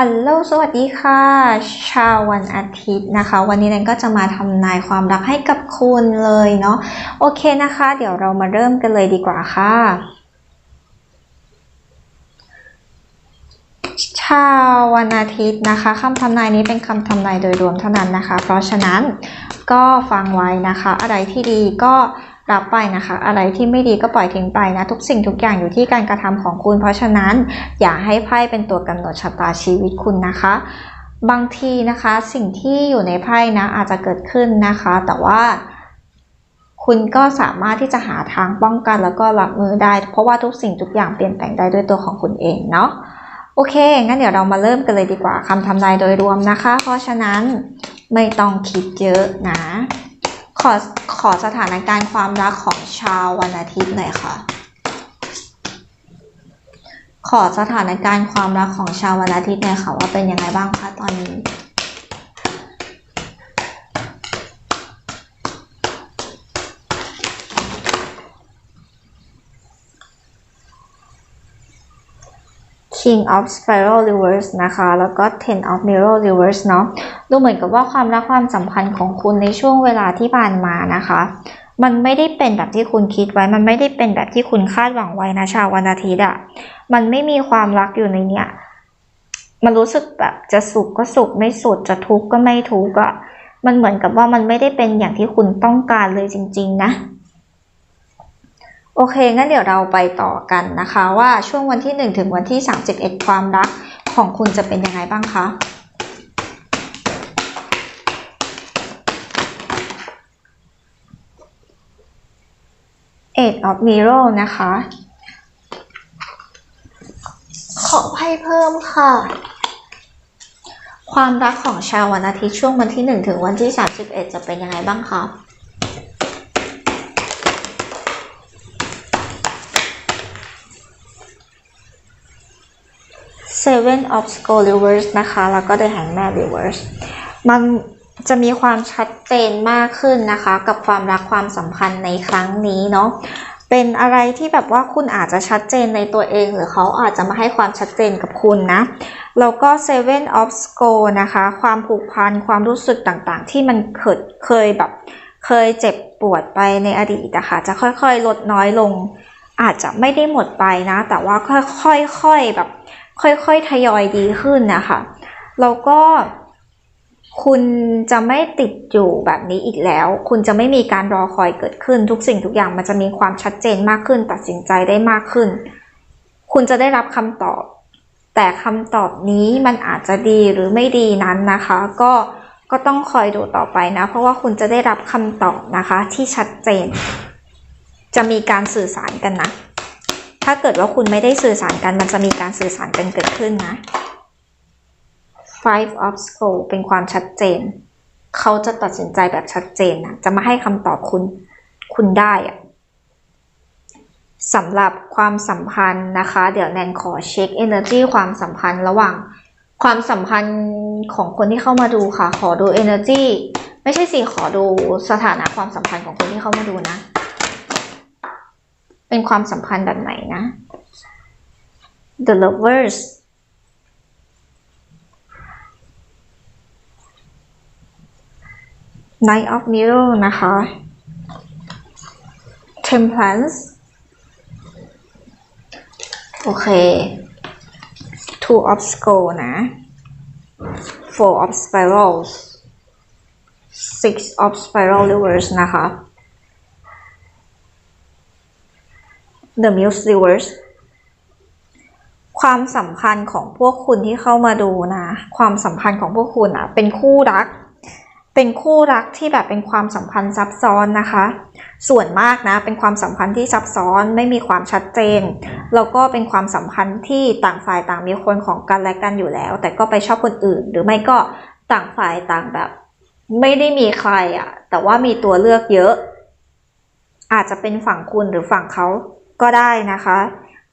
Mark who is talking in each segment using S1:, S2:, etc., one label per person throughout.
S1: อัลโลสวัสดีค่ะ ชาววันอาทิตย์นะคะ วันนี้แนนก็จะมาทำนายความรักให้กับคุณเลยเนาะโอเคนะคะ เดี๋ยวเรามาเริ่มกันเลยดีกว่าค่ะ ชาววันอาทิตย์นะคะคำทำนายนี้เป็นคำทำนายโดยรวมเท่านั้นนะคะ เพราะฉะนั้นก็ฟังไว้นะคะ อะไรที่ดีก็ รับไปนะคะ อะไรที่ไม่ดีก็ปล่อยทิ้งไปนะ ทุกสิ่งทุกอย่างอยู่ที่การกระทำของคุณ เพราะฉะนั้นอย่าให้ไพ่เป็นตัวกำหนดชะตาชีวิตคุณนะคะบางทีนะคะสิ่งที่อยู่ในไพ่นะอาจจะเกิดขึ้นนะคะ แต่ว่า คุณก็สามารถที่จะหาทางป้องกันแล้วก็รับมือได้ เพราะว่าทุกสิ่งทุกอย่างเปลี่ยนแปลงได้ด้วยตัวของคุณเองเนาะโอเค งั้นเดี๋ยวเรามาเริ่มกันเลยดีกว่าคำทำนายโดยรวมนะคะ เพราะฉะนั้นไม่ต้องคิดเยอะนะ ขอขอสถานการณ์ความรักของชาววันอาทิตย์หน่อยค่ะ ขอสถานการณ์ความรักของชาววันอาทิตย์หน่อยค่ะว่าเป็นยังไงบ้างคะตอนนี้ King of Spiral Reverse นะคะ แล้วก็ Ten of Mirror Reverse เนาะดูเหมือนกับว่าความรักความสัมพันธ์ของคุณในช่วงเวลาที่ผ่านมานะคะ มันไม่ได้เป็นแบบที่คุณคิดไว้ มันไม่ได้เป็นแบบที่คุณคาดหวังไว้นะชาววันอาทิตย์อะ่ะมันไม่มีความรักอยู่ในเนี้ยมันรู้สึกแบบจะสุขก็สุขไม่สุดจะทุกข์ก็ไม่ทุกข์อะมันเหมือนกับว่ามันไม่ได้เป็นอย่างที่คุณต้องการเลยจริง ๆ นะ โอเค งั้นเดี๋ยวเราไปต่อกันนะคะว่าช่วงวันที่ 1 ถึงวันที่ 31 ความรักของคุณจะเป็นยังไงบ้างคะ Eight of Mirror นะคะ ขอไพ่เพิ่มค่ะ ความรักของชาววันอาทิตย์ช่วงวันที่ 1 ถึงวันที่ 31 จะเป็นยังไงบ้างคะ Seven of Scroll Reverse นะคะ แล้วก็ The Hangman Reverse มันจะมีความชัดเจนมากขึ้นนะคะ กับความรักความสัมพันธ์ในครั้งนี้เนาะเป็นอะไรที่แบบว่าคุณอาจจะชัดเจนในตัวเอง หรือเขาอาจจะมาให้ความชัดเจนกับคุณนะ แล้วก็ Seven of Scroll นะคะ ความผูกพันความรู้สึกต่างๆ ที่มันเคยเคยแบบ เคยเจ็บปวดไปในอดีตนะคะจะค่อยๆ ลดน้อยลง อาจจะไม่ได้หมดไปนะ แต่ว่าค่อยๆแบบ ค่อยๆทยอยดีขึ้นนะคะแล้วก็คุณจะไม่ติดอยู่แบบนี้อีกแล้ว คุณจะไม่มีการรอคอยเกิดขึ้น ทุกสิ่งทุกอย่างมันจะมีความชัดเจนมากขึ้น ตัดสินใจได้มากขึ้น คุณจะได้รับคำตอบ แต่คำตอบนี้มันอาจจะดีหรือไม่ดีนั้นนะคะ ก็ก็ต้องคอยดูต่อไปนะ เพราะว่าคุณจะได้รับคำตอบนะคะที่ชัดเจน จะมีการสื่อสารกันนะ ถ้าเกิดว่าคุณไม่ได้สื่อสารกัน มันจะมีการสื่อสารกันเกิดขึ้นนะ Five of Scroll เป็นความชัดเจน เขาจะตัดสินใจแบบชัดเจนนะ จะมาให้คำตอบคุณ คุณได้อะสำหรับความสัมพันธ์นะคะ เดี๋ยวแนนขอเช็ค energy ความสัมพันธ์ระหว่าง ความสัมพันธ์ของคนที่เข้ามาดูค่ะ ขอดู energy ไม่ใช่สิขอดูสถานะความสัมพันธ์ของคนที่เข้ามาดูนะ เป็นความสัมพันธ์แบบไหนนะ The Lovers Knight of Mirror นะคะ Temperance โอเค Two of Scroll นะ Four of Spirals Six of Spiral Reverse นะคะ The Muse Reverse ความสัมพันธ์ของพวกคุณที่เข้ามาดูนะ ความสัมพันธ์ของพวกคุณอะเป็นคู่รัก เป็นคู่รักที่แบบเป็นความสัมพันธ์ซับซ้อนนะคะ ส่วนมากนะ เป็นความสัมพันธ์ที่ซับซ้อนไม่มีความชัดเจน แล้วก็เป็นความสัมพันธ์ที่ต่างฝ่ายต่างมีคนของกันและกันอยู่แล้ว แต่ก็ไปชอบคนอื่น หรือไม่ก็ต่างฝ่ายต่างแบบ ไม่ได้มีใครอะแต่ว่ามีตัวเลือกเยอะ อาจจะเป็นฝั่งคุณหรือฝั่งเขา ก็ได้นะคะ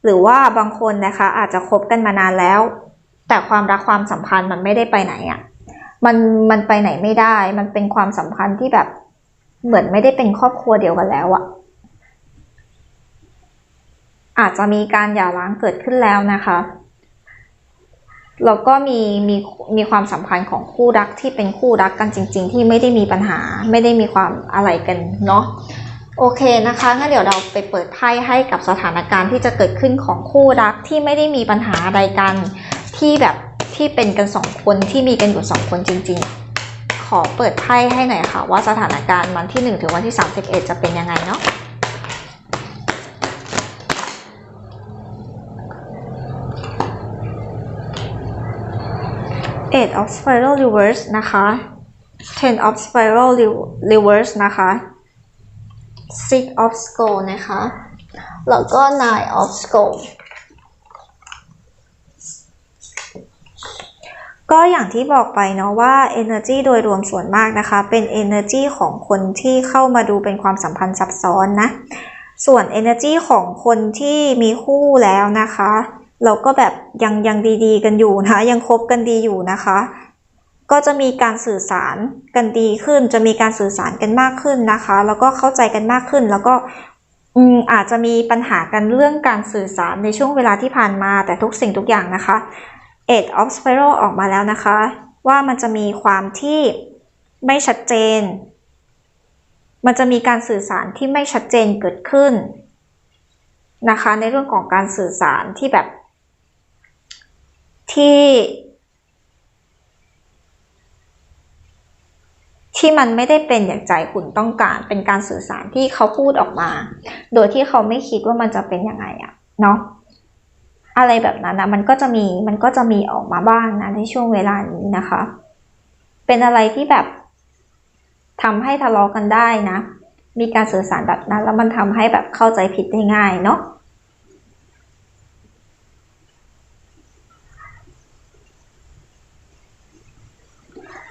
S1: หรือว่าบางคนนะคะอาจจะคบกันมานานแล้ว แต่ความรักความสัมพันธ์มันไม่ได้ไปไหนอะ่ะมันมันไปไหนไม่ได้ มันเป็นความสัมพันธ์ที่แบบเหมือนไม่ได้เป็นครอบครัวเดียวกันแล้วอะ่ะอาจจะมีการหย่าร้างเกิดขึ้นแล้วนะคะแล้วก็มีมีมีความสัมพันธ์ของคู่รักที่เป็นคู่รักกันจริง ๆ ที่ไม่ได้มีปัญหา ไม่ได้มีความอะไรกันเนาะ โอเคนะคะงั้นเดี๋ยวเราไปเปิดไพ่ให้กับสถานการณ์ที่จะเกิดขึ้นของคู่รักที่ไม่ได้มีปัญหาอะไรกันที่แบบที่เป็นกันสองคนที่มีกันอยู่สองคนจริง ๆ ขอเปิดไพ่ให้หน่อยค่ะ ว่าสถานการณ์วันที่ 1 ถึงวันที่ 31 จะเป็นยังไงเนาะ Eight of Spiral Reverse นะคะ Ten of Spiral Re- Reverse นะคะ Six of Scroll นะคะ แล้วก็ Nine of Scroll ก็อย่างที่บอกไปเนาะว่า Energy โดยรวมส่วนมากนะคะ เป็น Energy ของคนที่เข้ามาดูเป็นความสัมพันธ์ซับซ้อนนะ ส่วน Energy ของคนที่มีคู่แล้วนะคะ เราก็แบบยังยังดีๆกันอยู่นะ ยังคบกันดีอยู่นะคะ ก็จะมีการสื่อสารกันดีขึ้น จะมีการสื่อสารกันมากขึ้นนะคะ แล้วก็เข้าใจกันมากขึ้น แล้วก็อาจจะมีปัญหากันเรื่องการสื่อสารในช่วงเวลาที่ผ่านมาแต่ทุกสิ่งทุกอย่างนะคะ Eight of Spiral ออกมาแล้วนะคะ ว่ามันจะมีความที่ไม่ชัดเจน มันจะมีการสื่อสารที่ไม่ชัดเจนเกิดขึ้นนะคะ ในเรื่องของการสื่อสารที่แบบที่ ที่มันไม่ได้เป็นอย่างใจคุณต้องการ เป็นการสื่อสารที่เขาพูดออกมา โดยที่เขาไม่คิดว่ามันจะเป็นยังไงอะเนาะอะไรแบบนั้นนะมันก็จะมีมันก็จะมีออกมาบ้างนะในช่วงเวลานี้นะคะ เป็นอะไรที่แบบทำให้ทะเลาะกันได้นะ มีการสื่อสารแบบนั้น แล้วมันทำให้แบบเข้าใจผิดได้ง่ายเนาะ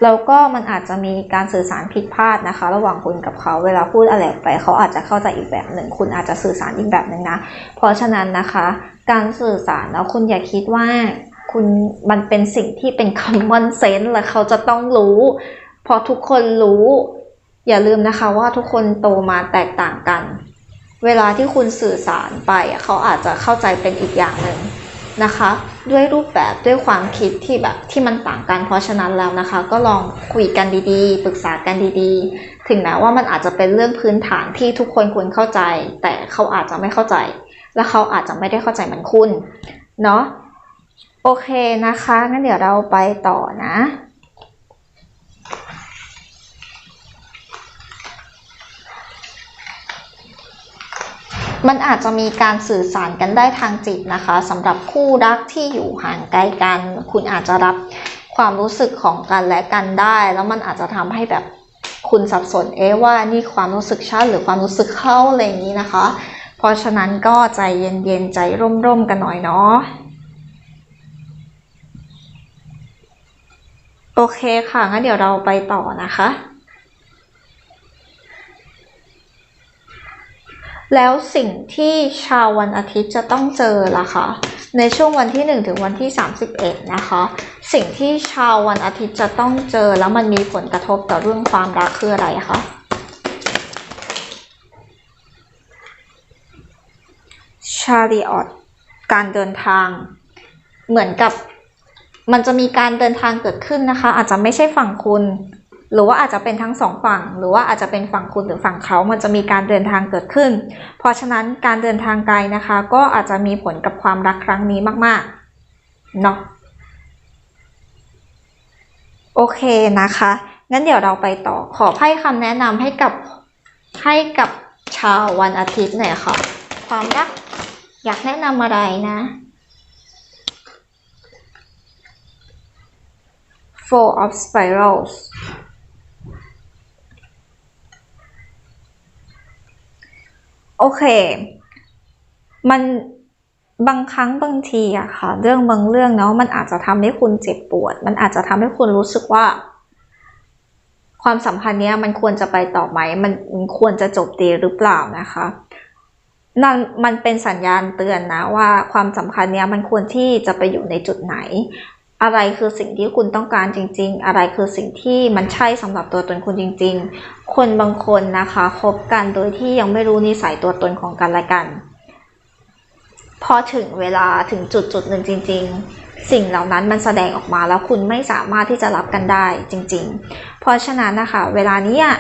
S1: แล้วก็มันอาจจะมีการสื่อสารผิดพลาดนะคะ ระหว่างคุณกับเขาเวลาพูดอะไรไป เขาอาจจะเข้าใจอีกแบบหนึ่ง คุณอาจจะสื่อสารอีกแบบหนึ่งนะ เพราะฉะนั้นนะคะ การสื่อสารแล้วคุณอย่าคิดว่าคุณมันเป็นสิ่งที่เป็น common sense และเขาจะต้องรู้พราะทุกคนรู้ อย่าลืมนะคะว่าทุกคนโตมาแตกต่างกัน เวลาที่คุณสื่อสารไปเขาอาจจะเข้าใจเป็นอีกอย่างหนึ่ง นะคะ ด้วยรูปแบบด้วยความคิดที่แบบที่มันต่างกัน เพราะฉะนั้นแล้วนะคะ ก็ลองคุยกันดีๆ ปรึกษากันดีๆ ถึงแม้ว่ามันอาจจะเป็นเรื่องพื้นฐานที่ทุกคนควรเข้าใจ แต่เขาอาจจะไม่เข้าใจ และเขาอาจจะไม่ได้เข้าใจเหมือนคุณเนาะโอเคนะคะงั้นเดี๋ยวเราไปต่อนะ มันอาจจะมีการสื่อสารกันได้ทางจิตนะคะสำหรับคู่รักที่อยู่ห่างไกลกัน คุณอาจจะรับความรู้สึกของกันและกันได้ แล้วมันอาจจะทำให้แบบคุณสับสนเอ๊ะว่านี่ความรู้สึกฉันหรือความรู้สึกเข้าอะไรอย่างนี้นะคะ เพราะฉะนั้นก็ใจเย็นๆใจร่มๆกันหน่อยเนาะโอเคค่ะงั้นเดี๋ยวเราไปต่อนะคะ แล้วสิ่งที่ชาววันอาทิตย์จะต้องเจอล่ะคะ ในช่วงวันที่ 1 ถึงวันที่ 31 นะคะ สิ่งที่ชาววันอาทิตย์จะต้องเจอแล้วมันมีผลกระทบต่อเรื่องความรักคืออะไรคะชาริออตการเดินทาง เหมือนกับมันจะมีการเดินทางเกิดขึ้นนะคะ อาจจะไม่ใช่ฝั่งคุณ หรือว่าอาจจะเป็นทั้งสองฝั่ง หรือว่าอาจจะเป็นฝั่งคุณหรือฝั่งเขา มันจะมีการเดินทางเกิดขึ้น เพราะฉะนั้นการเดินทางไกลนะคะ ก็อาจจะมีผลกับความรักครั้งนี้มากๆเนาะโอเคนะคะงั้นเดี๋ยวเราไปต่อขอไพ่คำแนะนำให้กับให้กับชาววันอาทิตย์หน่อยค่ะ ความรักอยากแนะนำอะไรนะ Four of Spirals โอเค มันบางครั้งบางทีอะค่ะ เรื่องบางเรื่องเนาะมันอาจจะทำให้คุณเจ็บปวด มันอาจจะทำให้คุณรู้สึกว่า ความสัมพันธ์เนี้ยมันควรจะไปต่อไหมมันมันควรจะจบดีหรือเปล่านะคะนั่นมันเป็นสัญญาณเตือนนะว่าความสัมพันธ์เนี้ยมันควรที่จะไปอยู่ในจุดไหน อะไรคือสิ่งที่คุณต้องการจริง ๆ อะไรคือสิ่งที่มันใช่สำหรับตัวตนคุณจริง ๆ คนบางคนนะคะคบกันโดยที่ยังไม่รู้นิสัยตัวตนของกันและกัน พอถึงเวลาถึงจุดจุดหนึ่งจริง ๆ สิ่งเหล่านั้นมันแสดงออกมาแล้วคุณไม่สามารถที่จะรับกันได้จริง ๆ เพราะฉะนั้นนะคะ เวลานี้อะ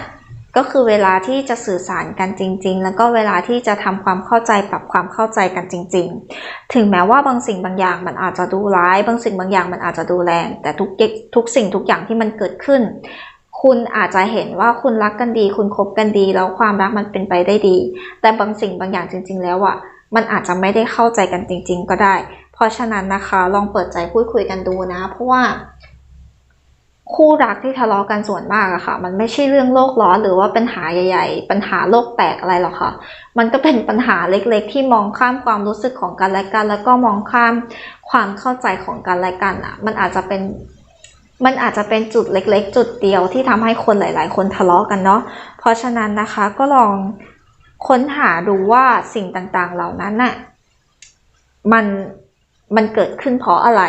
S1: ก็คือเวลาที่จะสื่อสารกันจริง ๆ แล้วก็เวลาที่จะทำความเข้าใจปรับความเข้าใจกันจริง ๆ ถึงแม้ว่าบางสิ่งบางอย่างมันอาจจะดูร้าย บางสิ่งบางอย่างมันอาจจะดูแรง แต่ทุกทุกสิ่งทุกอย่างที่มันเกิดขึ้น คุณอาจจะเห็นว่าคุณรักกันดี คุณคบกันดีแล้วความรักมันเป็นไปได้ดี แต่บางสิ่งบางอย่างจริง ๆ แล้วอะมันอาจจะไม่ได้เข้าใจกันจริง ๆ ก็ได้ เพราะฉะนั้นนะคะ ลองเปิดใจพูดคุยกันดูนะ เพราะว่า คู่รักที่ทะเลาะกันส่วนมากอะค่ะ มันไม่ใช่เรื่องโลกร้อนหรือว่าปัญหาใหญ่ๆ ปัญหาโลกแตกอะไรหรอกค่ะ มันก็เป็นปัญหาเล็กๆ ที่มองข้ามความรู้สึกของกันและกัน แล้วก็มองข้ามความเข้าใจของกันและกันอะมันอาจจะเป็นมันอาจจะเป็นจุดเล็ก ๆ จุดเดียวที่ทำให้คนหลาย ๆ คนทะเลาะกันเนาะเพราะฉะนั้นนะคะก็ลองค้นหาดูว่าสิ่งต่างๆเหล่านั้นน่ะมันมันเกิดขึ้นเพราะอะไร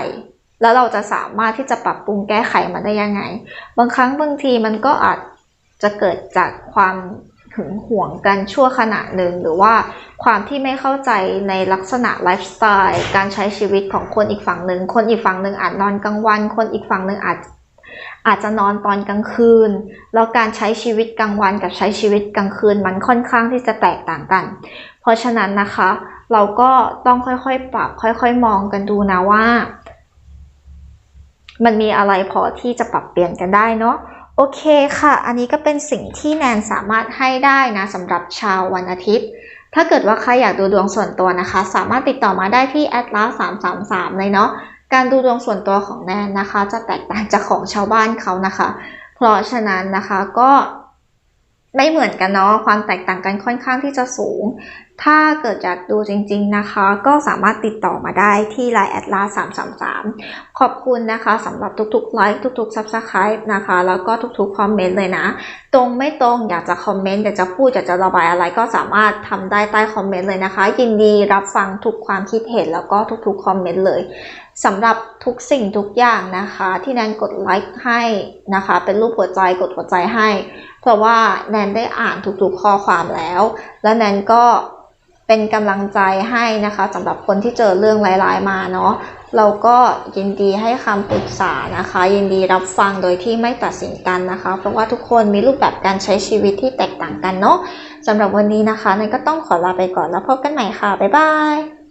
S1: แล้วเราจะสามารถที่จะปรับปรุงแก้ไขมันได้ยังไง บางครั้งบางทีมันก็อาจจะเกิดจากความหึงหวงกันชั่วขณะหนึ่ง หรือว่าความที่ไม่เข้าใจในลักษณะไลฟ์สไตล์การใช้ชีวิตของคนอีกฝั่งหนึ่ง คนอีกฝั่งหนึ่งอาจนอนกลางวัน คนอีกฝั่งหนึ่งอาจอาจจะนอนตอนกลางคืน แล้วการใช้ชีวิตกลางวันกับใช้ชีวิตกลางคืนมันค่อนข้างที่จะแตกต่างกัน เพราะฉะนั้นนะคะ เราก็ต้องค่อยๆ ปรับค่อยๆ มองกันดูนะว่า มันมีอะไรพอที่จะปรับเปลี่ยนกันได้เนาะโอเคค่ะ อันนี้ก็เป็นสิ่งที่แนนสามารถให้ได้นะสำหรับชาววันอาทิตย์ ถ้าเกิดว่าใครอยากดูดวงส่วนตัวนะคะ สามารถติดต่อมาได้ที่ atlas 333เลยเนาะการดูดวงส่วนตัวของแนนนะคะ จะแตกต่างจากของชาวบ้านเขานะคะ เพราะฉะนั้นนะคะก็ ไม่เหมือนกันเนาะความแตกต่างกันค่อนข้างที่จะสูง ถ้าเกิดอยากดูจริงๆนะคะ ก็สามารถติดต่อมาได้ที่ Line แอดลา333ขอบคุณนะคะสำหรับทุกๆไลค์ทุกๆ Subscribe นะคะ แล้วก็ทุกๆคอมเมนต์เลยนะ ตรงไม่ตรงอยากจะคอมเมนต์อยากจะพูดอยากจะระบายอะไรก็สามารถทำได้ใต้คอมเมนต์เลยนะคะ ยินดีรับฟังทุกความคิดเห็นแล้วก็ทุกๆคอมเมนต์เลย สำหรับทุกสิ่งทุกอย่างนะคะ ที่แนนกดไลค์ให้นะคะ เป็นรูปหัวใจกดหัวใจให้ เพราะว่าแนนได้อ่านทุกๆข้อความแล้ว และแนนก็เป็นกำลังใจให้นะคะสำหรับคนที่เจอเรื่องร้ายๆมาเนาะเราก็ยินดีให้คำปรึกษานะคะ ยินดีรับฟังโดยที่ไม่ตัดสินกันนะคะ เพราะว่าทุกคนมีรูปแบบการใช้ชีวิตที่แตกต่างกันเนาะสำหรับวันนี้นะคะแนนก็ต้องขอลาไปก่อนแล้วพบกันใหม่ค่ะ บ๊ายบาย